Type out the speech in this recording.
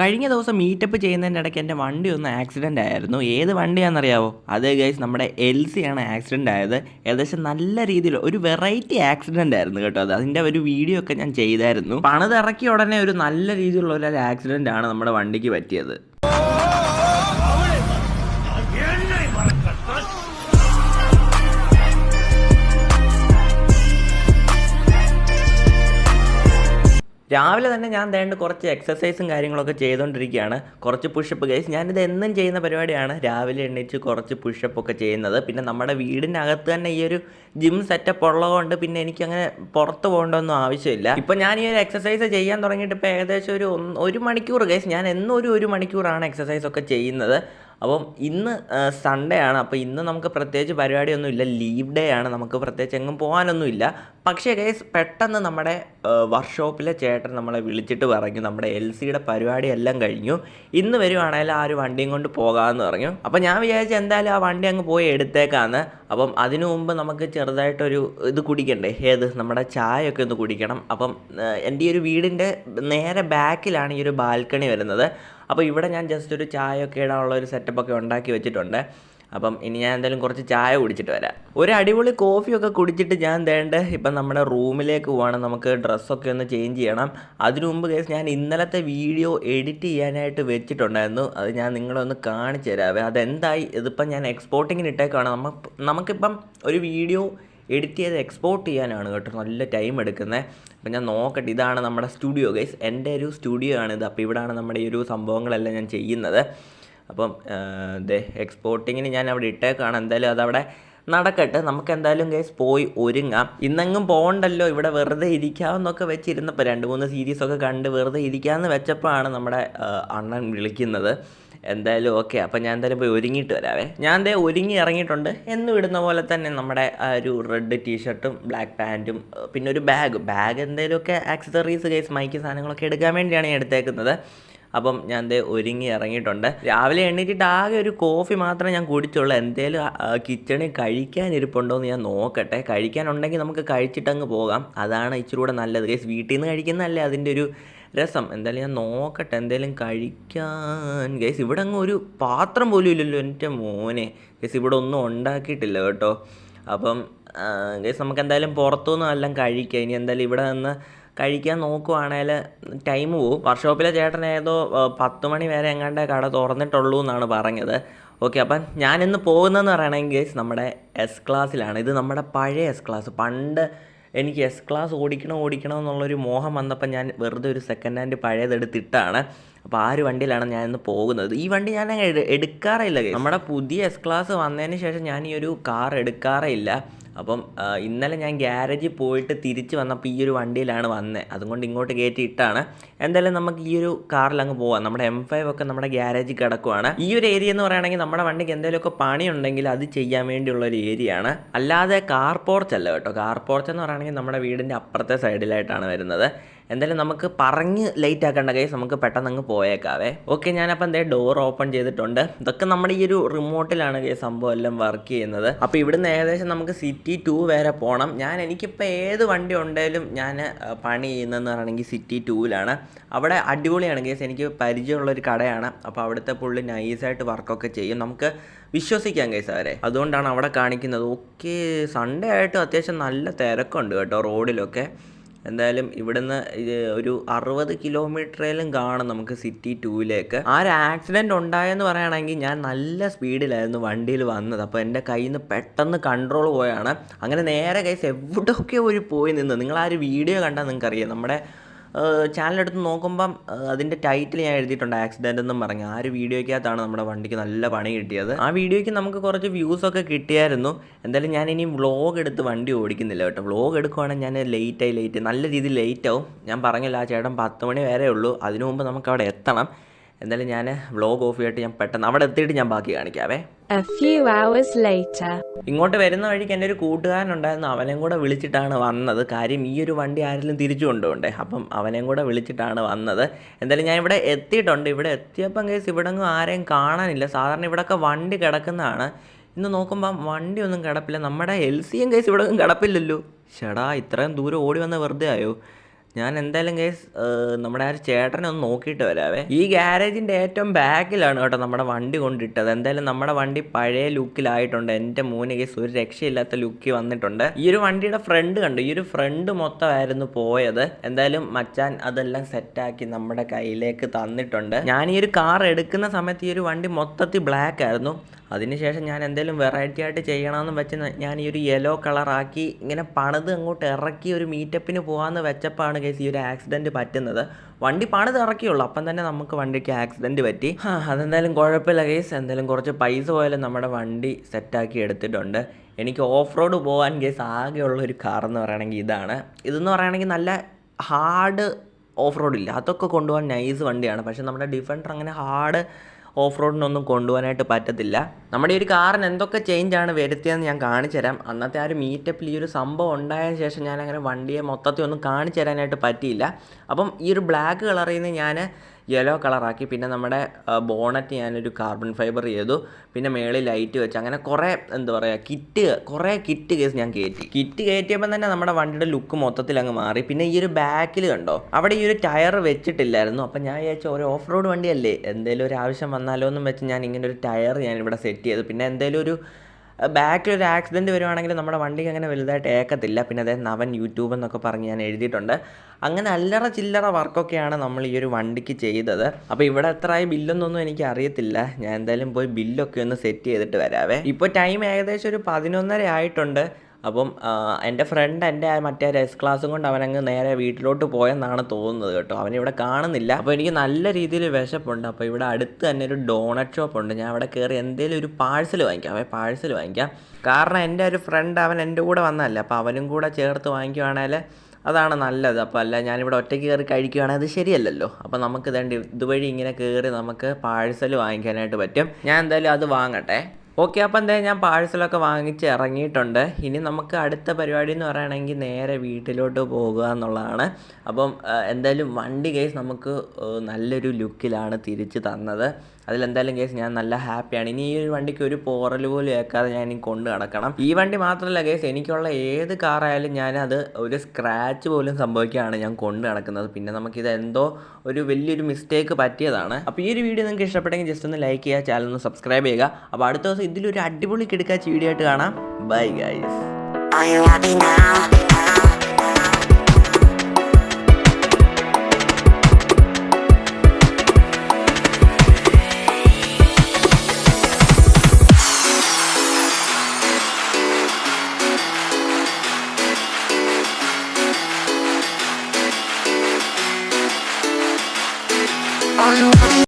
കഴിഞ്ഞ ദിവസം മീറ്റപ്പ് ചെയ്യുന്നതിന്റെ ഇടയ്ക്ക് എന്റെ വണ്ടി ഒന്ന് ആക്സിഡന്റ് ആയിരുന്നു. ഏത് വണ്ടിയാണെന്നറിയാവോ? അത് ഗൈസ് നമ്മുടെ എൽ സി ആണ് ആക്സിഡന്റ് ആയത്. ഏകദേശം നല്ല രീതിയിൽ ഒരു വെറൈറ്റി ആക്സിഡന്റ് ആയിരുന്നു കേട്ടോ അത്. അതിന്റെ ഒരു വീഡിയോ ഒക്കെ ഞാൻ ചെയ്തായിരുന്നു. പണിതിറക്കിയ ഉടനെ ഒരു നല്ല രീതിയിലുള്ള ഒരു ആക്സിഡന്റ് ആണ് നമ്മുടെ വണ്ടിക്ക് പറ്റിയത്. രാവിലെ തന്നെ ഞാൻ ദേണ്ട് കുറച്ച് എക്സസൈസും കാര്യങ്ങളൊക്കെ ചെയ്തുകൊണ്ടിരിക്കുകയാണ് കുറച്ച് പുഷപ്പ് ഗൈസ് ഞാനിത് എന്നും ചെയ്യുന്ന പരിപാടിയാണ്. രാവിലെ എണീച്ച് കുറച്ച് പുഷപ്പ് ഒക്കെ ചെയ്യുന്നത്. പിന്നെ നമ്മുടെ വീടിന്റെ അകത്ത് തന്നെ ഈ ഒരു ജിം സെറ്റപ്പ് ഉള്ളതുകൊണ്ട് പിന്നെ എനിക്കങ്ങനെ പുറത്ത് പോകേണ്ടൊന്നും ആവശ്യമില്ല. ഇപ്പം ഞാൻ ഈ ഒരു എക്സസൈസ് ചെയ്യാൻ തുടങ്ങിയിട്ട് ഇപ്പോൾ ഏകദേശം ഒരു ഒരു മണിക്കൂർ ഗൈസ് ഞാൻ എന്നും ഒരു ഒരു മണിക്കൂറാണ് എക്സസൈസ് ഒക്കെ ചെയ്യുന്നത്. അപ്പം ഇന്ന് സൺഡേ ആണ്. അപ്പോൾ ഇന്ന് നമുക്ക് പ്രത്യേകിച്ച് പരിപാടിയൊന്നുമില്ല. ലീവ് ഡേ ആണ്. നമുക്ക് പ്രത്യേകിച്ച് എങ്ങും പോകാനൊന്നുമില്ല. പക്ഷേ കേസ് പെട്ടെന്ന് നമ്മുടെ വർക്ക്ഷോപ്പിലെ ചേട്ടൻ നമ്മളെ വിളിച്ചിട്ട് പറഞ്ഞു. നമ്മുടെ എൽ സിയുടെ പരിപാടി എല്ലാം കഴിഞ്ഞു. ഇന്ന് വരുവാണെങ്കിൽ ആ ഒരു വണ്ടിയും കൊണ്ട് പോകാമെന്ന് പറഞ്ഞു. അപ്പോൾ ഞാൻ വിചാരിച്ചു എന്തായാലും ആ വണ്ടി അങ്ങ് പോയി എടുത്തേക്കാന്ന്. അപ്പം അതിനു മുമ്പ് നമുക്ക് ചെറുതായിട്ടൊരു ഇത് കുടിക്കണ്ടേ? ഏത്? നമ്മുടെ ചായയൊക്കെ ഒന്ന് കുടിക്കണം. അപ്പം എന്റെ ഈ ഒരു വീടിന്റെ നേരെ ബാക്കിലാണ് ഈ ഒരു ബാൽക്കണി വരുന്നത്. അപ്പോൾ ഇവിടെ ഞാൻ ജസ്റ്റ് ഒരു ചായ ഒക്കെ ഇടാനുള്ള ഒരു സെറ്റപ്പൊക്കെ ഉണ്ടാക്കി വെച്ചിട്ടുണ്ട്. അപ്പം ഇനി ഞാൻ എന്തായാലും കുറച്ച് ചായ കുടിച്ചിട്ട് വരാം. ഒരു അടിപൊളി കോഫിയൊക്കെ കുടിച്ചിട്ട് ഞാൻ തേണ്ട ഇപ്പം നമ്മുടെ റൂമിലേക്ക് പോവാണ്. നമുക്ക് ഡ്രസ്സൊക്കെ ഒന്ന് ചേഞ്ച് ചെയ്യണം. അതിനു മുമ്പ് കേസ് ഞാൻ ഇന്നലത്തെ വീഡിയോ എഡിറ്റ് ചെയ്യാനായിട്ട് വെച്ചിട്ടുണ്ടായിരുന്നു. അത് ഞാൻ നിങ്ങളൊന്ന് കാണിച്ചു തരാവേ. അതെന്തായി? ഇതിപ്പം ഞാൻ എക്സ്പോർട്ടിങ്ങിന് ഇട്ടേക്കാണ് നമ്മ നമുക്കിപ്പം ഒരു വീഡിയോ എഡിറ്റ് ചെയ്ത് എക്സ്പോർട്ട് ചെയ്യാനാണ് കേട്ടോ നല്ല ടൈം എടുക്കുന്നത് അപ്പം ഞാൻ നോക്കട്ടെ ഇതാണ് നമ്മുടെ സ്റ്റുഡിയോ ഗൈസ് എന്റെ ഒരു സ്റ്റുഡിയോ ആണിത്. അപ്പോൾ ഇവിടെയാണ് നമ്മുടെ ഈ ഒരു സംഭവങ്ങളെല്ലാം ഞാൻ ചെയ്യുന്നത്. അപ്പം ദേ എക്സ്പോർട്ടിങ്ങിന് ഞാൻ അവിടെ ഇട്ടേക്കാണ്. എന്തായാലും അതവിടെ നടക്കട്ടെ. നമുക്ക് എന്തായാലും ഗൈസ് പോയി ഒരുങ്ങാം. ഇന്നെങ്ങും പോകണ്ടല്ലോ ഇവിടെ വെറുതെ ഇരിക്കാമെന്നൊക്കെ വെച്ചിരുന്നപ്പോൾ രണ്ട് മൂന്ന് സീരീസൊക്കെ കണ്ട് വെറുതെ ഇരിക്കാമെന്ന് വെച്ചപ്പോഴാണ് നമ്മുടെ അണ്ണൻ വിളിക്കുന്നത്. എന്തായാലും ഓക്കെ അപ്പം ഞാൻ എന്തായാലും പോയി ഒരുങ്ങിയിട്ട് വരാവേ. ഞാൻ ദേ ഒരുങ്ങി ഇറങ്ങിയിട്ടുണ്ട്. എന്ന് ഇടുന്ന പോലെ തന്നെ നമ്മുടെ ഒരു റെഡ് ടീഷർട്ടും ബ്ലാക്ക് പാന്റും പിന്നെ ഒരു ബാഗ് ബാഗ് എന്തെങ്കിലുമൊക്കെ ആക്സസറീസ് കേസ് മൈക്ക് സാധനങ്ങളൊക്കെ എടുക്കാൻ വേണ്ടിയാണ് ഞാൻ എടുത്തേക്കുന്നത്. അപ്പം ഞാൻ ദേ ഒരുങ്ങി ഇറങ്ങിയിട്ടുണ്ട്. രാവിലെ എണ്ണീറ്റിട്ട് ആകെ ഒരു കോഫി മാത്രമേ ഞാൻ കുടിച്ചുള്ളൂ. എന്തേലും കിച്ചണിൽ കഴിക്കാൻ ഇരിപ്പുണ്ടോ എന്ന് ഞാൻ നോക്കട്ടെ. കഴിക്കാനുണ്ടെങ്കിൽ നമുക്ക് കഴിച്ചിട്ടങ്ങ് പോകാം. അതാണ് ഇച്ചിരി കൂടെ നല്ലത്. കേസ് വീട്ടിൽ നിന്ന് കഴിക്കുന്നതല്ലേ അതിന്റെ ഒരു രസം. എന്തായാലും ഞാൻ നോക്കട്ടെ. എന്തായാലും കഴിക്കാൻ. ഗൈസ് ഇവിടെ അങ്ങ് ഒരു പാത്രം പോലും ഇല്ലല്ലോ എന്റെ മോനെ. ഗൈസ് ഇവിടെ ഒന്നും ഉണ്ടാക്കിയിട്ടില്ല കേട്ടോ. അപ്പം ഗൈസ് നമുക്ക് എന്തായാലും പുറത്തുനിന്നും എല്ലാം കഴിക്കാം. ഇനി എന്തായാലും ഇവിടെ നിന്ന് കഴിക്കാൻ നോക്കുവാണേൽ ടൈം പോവും. വർക്ക്ഷോപ്പിലെ ചേട്ടൻ ഏതോ പത്ത് മണി വരെ എങ്ങാണ്ട് കട തുറന്നിട്ടുള്ളൂ എന്നാണ് പറഞ്ഞത്. ഓക്കെ അപ്പം ഞാനിന്ന് പോകുന്നതെന്ന് പറയണമെങ്കിൽ നമ്മുടെ എസ് ക്ലാസ്സിലാണ് ഇത് നമ്മുടെ പഴയ എസ് ക്ലാസ് പണ്ട് എനിക്ക് എസ് ക്ലാസ് ഓടിക്കണം ഓടിക്കണം എന്നുള്ളൊരു മോഹം വന്നപ്പോൾ ഞാൻ വെറുതെ ഒരു സെക്കൻഡ് ഹാൻഡ് പഴയതെടുത്തിട്ടാണ് അപ്പോൾ ആ ഒരു വണ്ടിയിലാണ് ഞാൻ ഇന്ന് പോകുന്നത്. ഈ വണ്ടി ഞാൻ എടുക്കാറേ ഇല്ല. നമ്മുടെ പുതിയ എസ് ക്ലാസ് വന്നതിന് ശേഷം ഞാൻ ഈ ഒരു കാർ എടുക്കാറേ അപ്പം ഇന്നലെ ഞാൻ ഗ്യാരേജിൽ പോയിട്ട് തിരിച്ച് വന്നപ്പോൾ ഈ ഒരു വണ്ടിയിലാണ് വന്നത് അതുകൊണ്ട് ഇങ്ങോട്ട് കയറ്റി ഇട്ടാണ്. എന്തായാലും നമുക്ക് ഈ ഒരു കാറിൽ അങ്ങ് പോവാം. നമ്മുടെ എം ഫൈവ് ഒക്കെ നമ്മുടെ ഗ്യാരേജിൽ കിടക്കുവാണ്. ഈ ഒരു ഏരിയ എന്ന് പറയുകയാണെങ്കിൽ നമ്മുടെ വണ്ടിക്ക് എന്തെങ്കിലുമൊക്കെ പണി ഉണ്ടെങ്കിൽ അത് ചെയ്യാൻ വേണ്ടിയുള്ള ഒരു ഏരിയ ആണ്. അല്ലാതെ കാർ പോർച്ച് അല്ല കേട്ടോ. കാർ പോർച്ച് എന്ന് പറയുകയാണെങ്കിൽ നമ്മുടെ വീടിന്റെ അപ്പുറത്തെ സൈഡിലായിട്ടാണ് വരുന്നത്. എന്തായാലും നമുക്ക് പറഞ്ഞ് ലേറ്റ് ആക്കേണ്ട കേസ് നമുക്ക് പെട്ടെന്ന് അങ്ങ് പോയേക്കാവേ. ഓക്കെ ഞാനപ്പോൾ എന്തേ ഡോർ ഓപ്പൺ ചെയ്തിട്ടുണ്ട്. ഇതൊക്കെ നമ്മുടെ ഈ ഒരു റിമോട്ടിലാണ് കേസ് സംഭവം എല്ലാം വർക്ക് ചെയ്യുന്നത്. അപ്പോൾ ഇവിടുന്ന് ഏകദേശം നമുക്ക് സിറ്റി ടു വരെ പോകണം ഞാൻ എനിക്കിപ്പോൾ ഏത് വണ്ടി ഉണ്ടെങ്കിലും ഞാൻ പണി ചെയ്യുന്നതെന്ന് പറയുകയാണെങ്കിൽ സിറ്റി ടൂവിലാണ് അവിടെ അടിപൊളിയാണ് കേസ് എനിക്ക് പരിചയമുള്ള ഒരു കടയാണ്. അപ്പോൾ അവിടുത്തെ പുള്ളി നൈസായിട്ട് വർക്കൊക്കെ ചെയ്യും. നമുക്ക് വിശ്വസിക്കാം കേസ് അവരെ. അതുകൊണ്ടാണ് അവിടെ കാണിക്കുന്നത്. ഓക്കെ സൺഡേ ആയിട്ട് അത്യാവശ്യം നല്ല തിരക്കുണ്ട് കേട്ടോ റോഡിലൊക്കെ എന്തായാലും ഇവിടുന്ന് ഒരു അറുപത് കിലോമീറ്ററേലും കാണും നമുക്ക് സിറ്റി ടൂവിലേക്ക്. ആ ഒരു ആക്സിഡന്റ് ഉണ്ടായെന്ന് പറയുകയാണെങ്കിൽ ഞാൻ നല്ല സ്പീഡിലായിരുന്നു വണ്ടിയിൽ വന്നത്. അപ്പോൾ എന്റെ കയ്യിൽ നിന്ന് പെട്ടെന്ന് കൺട്രോൾ പോയാണ്. അങ്ങനെ നേരെ കൈസ് എവിടെയൊക്കെ ഒരു പോയി നിന്ന്. നിങ്ങൾ ആ ഒരു വീഡിയോ കണ്ടാൽ നിങ്ങൾക്കറിയാം. നമ്മുടെ ചാനലെടുത്ത് നോക്കുമ്പം അതിന്റെ ടൈറ്റിൽ ഞാൻ എഴുതിയിട്ടുണ്ട് ആക്സിഡന്റ് എന്നും പറഞ്ഞു. ആ ഒരു വീഡിയോയ്ക്കകത്താണ് നമ്മുടെ വണ്ടിക്ക് നല്ല പണി കിട്ടിയത്. ആ വീഡിയോയ്ക്ക് നമുക്ക് കുറച്ച് വ്യൂസ് ഒക്കെ കിട്ടിയായിരുന്നു. എന്തായാലും ഞാൻ ഇനി വ്ളോഗ് എടുത്ത് വണ്ടി ഓടിക്കുന്നില്ല കേട്ടോ. വ്ളോഗ് എടുക്കുവാണെങ്കിൽ ഞാൻ ലേറ്റായി ലേറ്റ് നല്ല രീതിയിൽ ലേറ്റ് ആവും. ഞാൻ പറഞ്ഞില്ല ആ ചേട്ടൻ പത്ത് മണി വരെ ഉള്ളൂ. അതിനു മുമ്പ് നമുക്ക് അവിടെ എത്തണം. എന്തായാലും ഞാൻ വ്ളോഗ് ഓഫ് ചെയ്തിട്ട് ഞാൻ പെട്ടെന്ന് അവിടെ എത്തിയിട്ട് ഞാൻ ബാക്കി കാണിക്കാവേ. ഇങ്ങോട്ട് വരുന്ന വഴിക്ക് എന്റെ ഒരു കൂട്ടുകാരനുണ്ടായിരുന്നു. അവനെയും കൂടെ വിളിച്ചിട്ടാണ് വന്നത്. കാര്യം ഈ ഒരു വണ്ടി ആരെങ്കിലും തിരിച്ചു കൊണ്ടുപോണ്ടേ അപ്പം അവനെയും കൂടെ വിളിച്ചിട്ടാണ് വന്നത്. എന്തായാലും ഞാൻ ഇവിടെ എത്തിയിട്ടുണ്ട്. ഇവിടെ എത്തിയപ്പം കേസ് ഇവിടെ ആരെയും കാണാനില്ല. സാധാരണ ഇവിടെയൊക്കെ വണ്ടി കിടക്കുന്നതാണ്. ഇന്ന് നോക്കുമ്പം വണ്ടി ഒന്നും കിടപ്പില്ല. നമ്മുടെ എൽ സിയും കേസ് ഇവിടെ കിടപ്പില്ലല്ലോ. ചേടാ ഇത്രയും ദൂരം ഓടി വന്ന വെറുതെ ആയോ? ഞാൻ എന്തായാലും കേസ് നമ്മുടെ ആ ഒരു ചേട്ടനെ ഒന്ന് നോക്കിയിട്ട് വരാവേ. ഈ ഗ്യാരേജിന്റെ ഏറ്റവും ബാക്കിലാണ് കേട്ടോ നമ്മുടെ വണ്ടി കൊണ്ടിട്ടത്. എന്തായാലും നമ്മുടെ വണ്ടി പഴയ ലുക്കിലായിട്ടുണ്ട് എന്റെ മൂന്ന് കേസ് ഒരു രക്ഷയില്ലാത്ത ലുക്ക് വന്നിട്ടുണ്ട്. ഈ ഒരു വണ്ടിയുടെ ഫ്രണ്ട് കണ്ടു? ഈ ഒരു ഫ്രണ്ട് മൊത്തമായിരുന്നു പോയത്. എന്തായാലും മച്ചാൻ അതെല്ലാം സെറ്റാക്കി നമ്മുടെ കയ്യിലേക്ക് തന്നിട്ടുണ്ട്. ഞാൻ ഈ ഒരു കാർ എടുക്കുന്ന സമയത്ത് ഈ ഒരു വണ്ടി മൊത്തത്തിൽ ബ്ലാക്ക് ആയിരുന്നു. അതിനുശേഷം ഞാൻ എന്തെങ്കിലും വെറൈറ്റി ആയിട്ട് ചെയ്യണമെന്ന് വെച്ച് ഞാൻ ഈ ഒരു യെല്ലോ കളറാക്കി ഇങ്ങനെ പണിത് അങ്ങോട്ട് ഇറക്കി ഒരു മീറ്റപ്പിന് പോകാമെന്ന് വെച്ചപ്പോഴാണ് കേസ് ഈ ഒരു ആക്സിഡന്റ് പറ്റുന്നത്. വണ്ടി പണിത് ഇറക്കിയുള്ളൂ. അപ്പം തന്നെ നമുക്ക് വണ്ടിക്ക് ആക്സിഡന്റ് പറ്റി. അതെന്തായാലും കുഴപ്പമില്ല കേസ് എന്തായാലും കുറച്ച് പൈസ പോയാലും നമ്മുടെ വണ്ടി സെറ്റാക്കി എടുത്തിട്ടുണ്ട്. എനിക്ക് ഓഫ് റോഡ് പോകാൻ കേസ് ആകെയുള്ള ഒരു കാർ എന്ന് പറയുകയാണെങ്കിൽ ഇതാണ്. ഇതെന്ന് പറയുകയാണെങ്കിൽ നല്ല ഹാർഡ് ഓഫ് റോഡ് ഇല്ല. അതൊക്കെ കൊണ്ടുപോകാൻ നൈസ് വണ്ടിയാണ്. പക്ഷേ നമ്മുടെ ഡിഫൻഡർ അങ്ങനെ ഹാർഡ് ഓഫ് റോഡിനൊന്നും കൊണ്ടുപോകാനായിട്ട് പറ്റത്തില്ല. നമ്മുടെ ഈ ഒരു കാറിന് എന്തൊക്കെ ചേഞ്ചാണ് വരുത്തിയതെന്ന് ഞാൻ കാണിച്ചു തരാം. അന്നത്തെ ആ ഒരു മീറ്റപ്പിൽ ഈ ഒരു സംഭവം ഉണ്ടായ ശേഷം ഞാൻ അങ്ങനെ വണ്ടിയെ മൊത്തത്തിൽ ഒന്നും കാണിച്ചു തരാനായിട്ട് പറ്റിയില്ല. അപ്പം ഈ ഒരു ബ്ലാക്ക് കളറിൽ നിന്ന് ഞാൻ യെല്ലോ കളറാക്കി. പിന്നെ നമ്മുടെ ബോണറ്റ് ഞാനൊരു കാർബൺ ഫൈബർ ചെയ്തു. പിന്നെ മേളിൽ ലൈറ്റ് വെച്ച്. അങ്ങനെ കുറേ എന്താ പറയുക കിറ്റ് കുറേ കിറ്റ് കേസ് ഞാൻ കയറ്റി. കിറ്റ് കയറ്റിയപ്പോൾ തന്നെ നമ്മുടെ വണ്ടിയുടെ ലുക്ക് മൊത്തത്തിൽ അങ്ങ് മാറി. പിന്നെ ഈ ഒരു ബാക്കിൽ കണ്ടോ അവിടെ ഈ ഒരു ടയർ വെച്ചിട്ടില്ലായിരുന്നു. അപ്പം ഞാൻ വിചാരിച്ച ഒരു ഓഫ് റോഡ് വണ്ടിയല്ലേ? എന്തെങ്കിലും ഒരു ആവശ്യം വന്നാലോ എന്നും വെച്ച് ഞാൻ ഇങ്ങനെ ഒരു ടയർ ഞാൻ ഇവിടെ സെറ്റ് ചെയ്തു. പിന്നെ എന്തെങ്കിലും ഒരു ബാക്കിൽ ഒരു ആക്സിഡന്റ് വരുവാണെങ്കിൽ നമ്മുടെ വണ്ടിക്ക് അങ്ങനെ വലുതായിട്ട് ഏക്കത്തില്ല. പിന്നെ അതായത് നവൻ യൂട്യൂബ് എന്നൊക്കെ പറഞ്ഞ് ഞാൻ എഴുതിയിട്ടുണ്ട്. അങ്ങനെ അല്ലറ ചില്ലറ വർക്കൊക്കെയാണ് നമ്മൾ ഈ ഒരു വണ്ടിക്ക് ചെയ്തത്. അപ്പോൾ ഇവിടെ എത്രയായി ബില്ലൊന്നൊന്നും എനിക്ക് അറിയത്തില്ല. ഞാൻ എന്തായാലും പോയി ബില്ലൊക്കെ ഒന്ന് സെറ്റ് ചെയ്തിട്ട് വരാവേ. ഇപ്പോൾ ടൈം ഏകദേശം ഒരു പതിനൊന്നര ആയിട്ടുണ്ട്. അപ്പം എന്റെ ഫ്രണ്ട് എന്റെ മറ്റേ എസ് ക്ലാസ്സും കൊണ്ട് അവനങ്ങ് നേരെ വീട്ടിലോട്ട് പോയെന്നാണ് തോന്നുന്നത് കേട്ടോ. അവനിവിടെ കാണുന്നില്ല. അപ്പോൾ എനിക്ക് നല്ല രീതിയിൽ വിശപ്പുണ്ട്. അപ്പോൾ ഇവിടെ അടുത്ത് തന്നെ ഒരു ഡോണറ്റ് ഷോപ്പ് ഉണ്ട്. ഞാൻ അവിടെ കയറി എന്തെങ്കിലും ഒരു പാഴ്സൽ വാങ്ങിക്കാം. അവൻ പാഴ്സൽ വാങ്ങിക്കാം. കാരണം എന്റെ ഒരു ഫ്രണ്ട് അവൻ എന്റെ കൂടെ വന്നതല്ല. അപ്പോൾ അവനും കൂടെ ചേർത്ത് വാങ്ങിക്കുവാണെങ്കിൽ അതാണ് നല്ലത്. അപ്പോൾ അല്ല ഞാനിവിടെ ഒറ്റയ്ക്ക് കയറി കഴിക്കുകയാണെങ്കിൽ അത് ശരിയല്ലല്ലോ. അപ്പോൾ നമുക്ക് ഇതേണ്ട ഇതുവഴി ഇങ്ങനെ കയറി നമുക്ക് പാഴ്സൽ വാങ്ങിക്കാനായിട്ട് പറ്റും. ഞാൻ എന്തായാലും അത് വാങ്ങട്ടെ. ഓക്കെ അപ്പോൾ എന്തായാലും ഞാൻ പാഴ്സലൊക്കെ വാങ്ങിച്ച് ഇറങ്ങിയിട്ടുണ്ട്. ഇനി നമുക്ക് അടുത്ത പരിപാടി എന്ന് പറയുകയാണെങ്കിൽ നേരെ വീട്ടിലോട്ട് പോകുക എന്നുള്ളതാണ്. അപ്പം എന്തായാലും വണ്ടി കേസ് നമുക്ക് നല്ലൊരു ലുക്കിലാണ് തിരിച്ച് തന്നത്. അതിലെന്തായാലും കേസ് ഞാൻ നല്ല ഹാപ്പിയാണ് ഇനി ഈ ഒരു വണ്ടിക്ക് ഒരു പോറൽ പോലും ഏക്കാതെ ഞാൻ ഇനി കൊണ്ട് നടക്കണം. ഈ വണ്ടി മാത്രമല്ല കേസ് എനിക്കുള്ള ഏത് കാറായാലും അത് ഒരു സ്ക്രാച്ച് പോലും സംഭവിക്കുകയാണ് ഞാൻ കൊണ്ട് നടക്കുന്നത്. പിന്നെ നമുക്കിത് എന്തോ ഒരു വലിയൊരു മിസ്റ്റേക്ക് പറ്റിയതാണ്. അപ്പോൾ ഈ ഒരു വീഡിയോ നിങ്ങൾക്ക് ഇഷ്ടപ്പെട്ടെങ്കിൽ ജസ്റ്റ് ഒന്ന് ലൈക്ക് ചെയ്യുക ചാനൽ ഒന്ന് സബ്സ്ക്രൈബ് ചെയ്യുക. അപ്പോൾ അടുത്ത ദിവസം ഇതിലൊരു അടിപൊളി കിടക്കാച്ച വീഡിയോ ആയിട്ട് കാണാം. Bye guys Are you happy now?